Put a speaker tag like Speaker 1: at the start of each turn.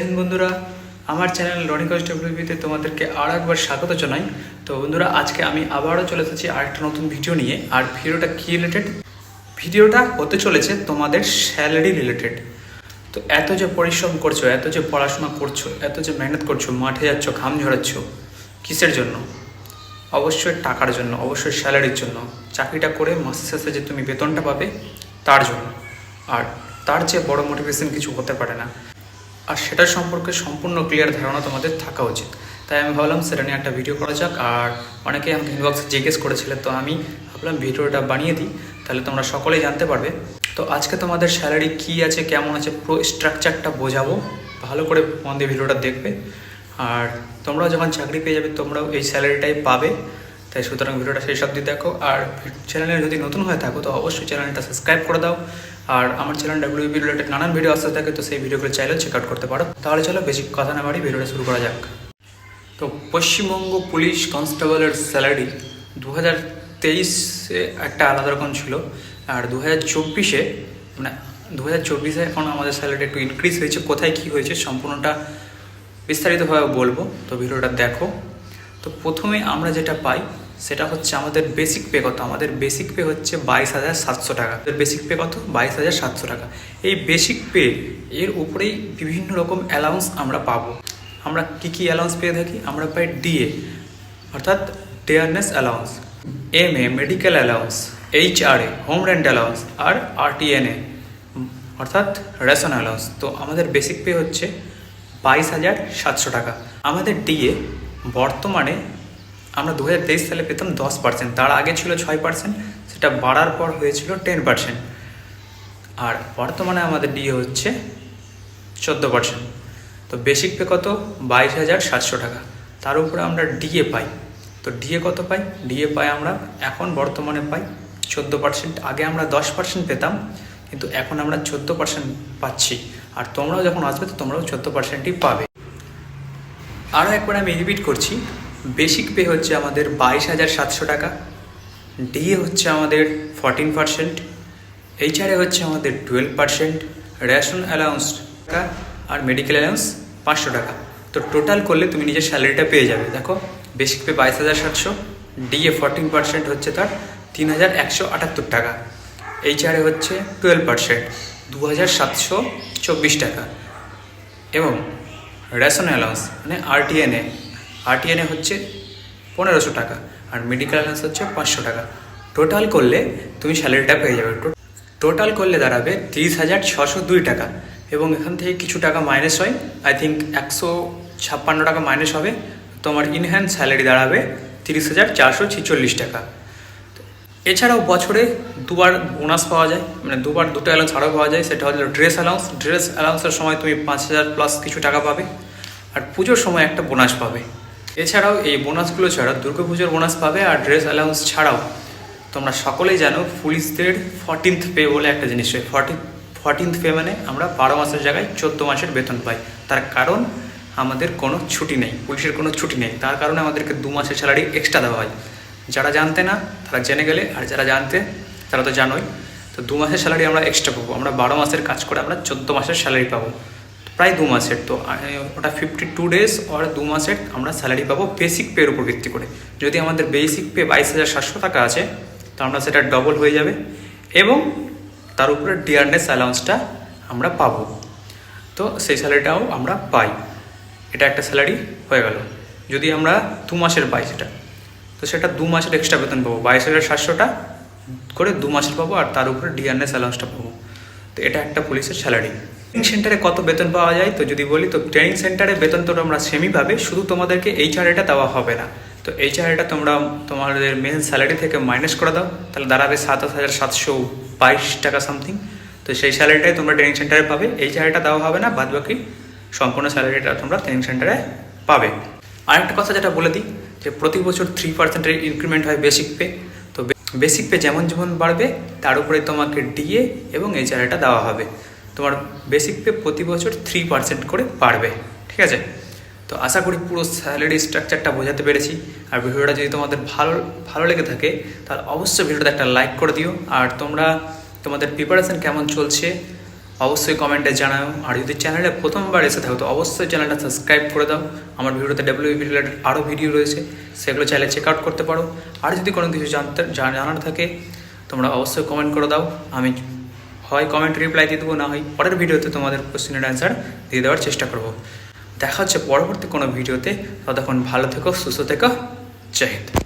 Speaker 1: হিন্দ বন্ধুরা, আমার চ্যানেল রনিকস ডব্লিউপিতে তোমাদেরকে আর একবার স্বাগত জানাই। তো বন্ধুরা, আজকে আমি আবারও চলে এসেছি আরেকটা নতুন ভিডিও নিয়ে। আর ভিডিওটা কী রিলেটেড ভিডিওটা হতে চলেছে তোমাদের স্যালারি রিলেটেড তো এত যে পরিশ্রম করছ, এত যে পড়াশোনা করছ, এত যে মেহনত করছ, মাঠে যাচ্ছ, ঘাম ঝরাচ্ছ, কিসের জন্য? অবশ্যই টাকার জন্য, অবশ্যই স্যালারির জন্য। চাকরিটা করে মাসের শেষে যে তুমি বেতনটা পাবে, তার জন্য। আর তার চেয়ে বড় মোটিভেশন কিছু হতে পারে না। আর সেটার সম্পর্কে সম্পূর্ণ ক্লিয়ার ধারণা তোমাদের থাকা উচিত। তাই আমি ভাবলাম সেটা নিয়ে একটা ভিডিও করা যাক, আর অনেকে আমাকে ইনবক্সে জিজ্ঞেস করেছিলে তো আমি ভাবলাম ভিডিওটা বানিয়ে দিই, তাহলে তোমরা সকলেই জানতে পারবে। তো আজকে তোমাদের স্যালারি কী আছে, কেমন আছে, পুরো স্ট্রাকচারটা বোঝাবো। ভালো করে মন দিয়ে ভিডিওটা দেখবে। আর তোমরাও যখন চাকরি পেয়ে যাবে, তোমরাও এই স্যালারিটাই পাবে। তাই সুতরাং ভিডিওটা সেই সব দেখো। আর চ্যানেলে যদি নতুন হয়ে থাকো, তো অবশ্যই চ্যানেলটা সাবস্ক্রাইব করে দাও। আর আমার চ্যানেল ডাব্লিউবি রিলেটেড নানান ভিডিও আসতে থাকে, তো সেই ভিডিওগুলো চাইলেও চেক আউট করতে পারো। তাহলে চলো বেশি কথা না বাড়ি, ভিডিওটা শুরু করা যাক। তো পশ্চিমবঙ্গ পুলিশ কনস্টেবলের স্যালারি দু হাজার তেইশে একটা আলাদা রকম ছিল। আর দু হাজার চব্বিশে মানে দু হাজার চব্বিশে এখন আমাদের স্যালারি একটু ইনক্রিজ হয়েছে। কোথায় কী হয়েছে, সম্পূর্ণটা বিস্তারিতভাবে বলব। তো ভিডিওটা দেখো। তো প্রথমে আমরা যেটা পাই, সেটা হচ্ছে আমাদের বেসিক পে কত? আমাদের বেসিক পে হচ্ছে বাইশ হাজার সাতশো টাকা। বেসিক পে কত? বাইশ হাজার সাতশো টাকা। এই বেসিক পে এর উপরেই বিভিন্ন রকম অ্যালাউন্স আমরা পাবো। আমরা কী কী অ্যালাউন্স পেয়ে থাকি? আমরা পাই ডিএ অর্থাৎ dearness allowance M A medical allowance H R A home rent allowance R RTNA অর্থাৎ রেশন অ্যালাউন্স তো আমাদের বেসিক পে হচ্ছে বাইশ হাজার সাতশো টাকা। আমাদের ডিএ বর্তমানে আমরা দু হাজার তেইশ সালে পেতাম দশ পার্সেন্ট তার আগে ছিল ছয় পার্সেন্ট সেটা বাড়ার পর হয়েছিল টেন পার্সেন্ট আর বর্তমানে আমাদের ডিএ হচ্ছে চোদ্দ পার্সেন্ট তো বেসিক পে কত? বাইশ হাজার সাতশো টাকা। তার উপরে আমরা ডিএ পাই। তো ডিএ কত পাই? ডিএ পাই আমরা এখন বর্তমানে পাই চোদ্দ পার্সেন্ট আগে আমরা দশ পার্সেন্ট পেতাম, কিন্তু এখন আমরা চোদ্দ পার্সেন্ট পাচ্ছি। আর তোমরাও যখন আসবে, তো তোমরাও চোদ্দ পার্সেন্টই পাবে। আরও একবার আমি রিপিট করছি। বেসিক পে হচ্ছে আমাদের বাইশ হাজার সাতশো টাকা। ডিএ হচ্ছে আমাদের ফর্টিন পার্সেন্ট এইচআরএ হচ্ছে আমাদের টুয়েলভ পার্সেন্ট রেশন অ্যালাউন্স টাকা আর মেডিকেল অ্যালাউন্স পাঁচশো টাকা। তো টোটাল করলে তুমি নিজের স্যালারিটা পেয়ে যাবে। দেখো বেসিক পে বাইশ হাজার সাতশো ডিএ ফর্টিন পার্সেন্ট হচ্ছে তার তিন হাজার একশো আটাত্তর টাকা। এইচআরএ হচ্ছে টুয়েলভ পার্সেন্ট দু হাজার সাতশো চব্বিশ টাকা। এবং রেশন অ্যালাউন্স মানে আরটিএনএ। আরটিএনএ হচ্ছে পনেরোশো টাকা আর মেডিকেল অ্যালাউন্স হচ্ছে পাঁচশো টাকা। টোটাল করলে তুমি স্যালারিটা পেয়ে যাবে। টোটাল করলে দাঁড়াবে তিরিশ হাজার ছশো দুই টাকা এবং এখান থেকে কিছু টাকা মাইনাস হয়। আই থিঙ্ক একশো ছাপ্পান্ন টাকা মাইনাস হবে। তোমার ইনহ্যান্ড স্যালারি দাঁড়াবে তিরিশ হাজার চারশো ছেচল্লিশ টাকা। এছাড়াও বছরে দুবার বোনাস পাওয়া যায় মানে দুবার দুটো অ্যালাউন্স আরও পাওয়া যায়, সেটা হলো ড্রেস অ্যালাউন্স ড্রেস অ্যালাউন্সের সময় তুমি পাঁচ হাজার প্লাস কিছু টাকা পাবে, আর পুজোর সময় একটা বোনাস পাবে। এছাড়াও এই বোনাসগুলো ছাড়া দুর্গা পুজোর বোনাস পাবে, আর ড্রেস অ্যালাউন্স ছাড়াও তোমরা সকলেই জানো পুলিশদের ফর্টিন্থ পে বলে একটা জিনিস হয় ফর্টি ফর্টিন্থ পে মানে আমরা বারো মাসের জায়গায় চোদ্দ মাসের বেতন পাই। তার কারণ আমাদের কোনো ছুটি নেই, পুলিশের কোনো ছুটি নেই। তার কারণে আমাদেরকে দু মাসের স্যালারি এক্সট্রা দেওয়া হয়। যারা জানতে না, তারা জেনে গেলে, আর যারা জানতে, তারা তো জানোই। তো দু মাসের স্যালারি আমরা এক্সট্রা পাবো। আমরা বারো মাসের কাজ করে আমরা চোদ্দ মাসের স্যালারি পাবো। প্রায় দু মাসের তো ওটা ফিফটি টু ডেজ আর দু মাসের আমরা স্যালারি পাবো বেসিক পের উপর ভিত্তি করে। যদি আমাদের বেসিক পে বাইশ হাজার সাতশো টাকা আছে, তো আমরা সেটা ডবল হয়ে যাবে এবং তার উপরে ডিয়ারনেস অ্যালাউন্সটা আমরা পাবো। তো সেই স্যালারিটাও আমরা পাই। এটা একটা স্যালারি হয়ে গেল। যদি আমরা দু মাসের পাই সেটা। তো সেটা দু মাসের এক্সট্রা বেতন পাবো। বাইশ হাজার সাতশোটা করে দু মাসের পাবো আর তার উপরে ডিআরএস অ্যালাউন্সটা পাবো। তো এটা একটা পুলিশের স্যালারি ট্রেনিং সেন্টারে কত বেতন পাওয়া যায়? তো যদি বলি, তো ট্রেনিং সেন্টারে বেতন তো আমরা সেমি পাবে শুধু তোমাদেরকে এইচআর এটা দেওয়া হবে না। তো এইচআর এটা তোমরা তোমাদের মেন স্যালারি থেকে মাইনাস করে দাও। তাহলে দাঁড়াবে সাতাশ হাজার সাতশো বাইশ টাকা সামথিং তো সেই স্যালারিটাই তোমরা ট্রেনিং সেন্টারে পাবে। এইচআর এটা দেওয়া হবে না বাদ বাকি সম্পূর্ণ স্যালারিটা তোমরা ট্রেনিং সেন্টারে পাবে। আরেকটা কথা যেটা বলে দিই যে প্রতি বছর থ্রি পার্সেন্টের ইনক্রিমেন্ট হয় বেসিক পে তো বেসিক পে যেমন যেমন বাড়বে, তার উপরে তোমাকে ডিএ এবং এইচআরটা দেওয়া হবে। তোমার বেসিক পে প্রতি বছর থ্রি পার্সেন্ট করে বাড়বে, ঠিক আছে? তো আশা করি পুরো স্যালারি স্ট্রাকচারটা বোঝাতে পেরেছি। আর ভিডিওটা যদি তোমাদের ভালো ভালো লেগে থাকে, তাহলে অবশ্যই ভিডিওটা একটা লাইক করে দিও। আর তোমরা তোমাদের প্রিপারেশন কেমন চলছে অবশ্যই কমেন্টে জানাও। আর যদি চ্যানেলে প্রথমবার এসে থাকো, তো অবশ্যই চ্যানেলটা সাবস্ক্রাইব করে দাও। আমার ভিডিওতে ডাব্লিউবি রিলেটেড আরও ভিডিও রয়েছে, সেগুলো চাইলে চেক আউট করতে পারো। আর যদি কোনো কিছু জানতে জানার থাকে, তোমরা অবশ্যই কমেন্ট করে দাও। আমি হয় কমেন্ট রিপ্লাই দিয়ে দেবো, না হয় পরের ভিডিওতে তোমাদের কোশ্চেনের অ্যান্সার দিয়ে দেওয়ার চেষ্টা করব। দেখা হচ্ছে পরবর্তী কোনো ভিডিওতে। ততক্ষণ ভালো থেকো, সুস্থ থেকো। জয় হিন্দ।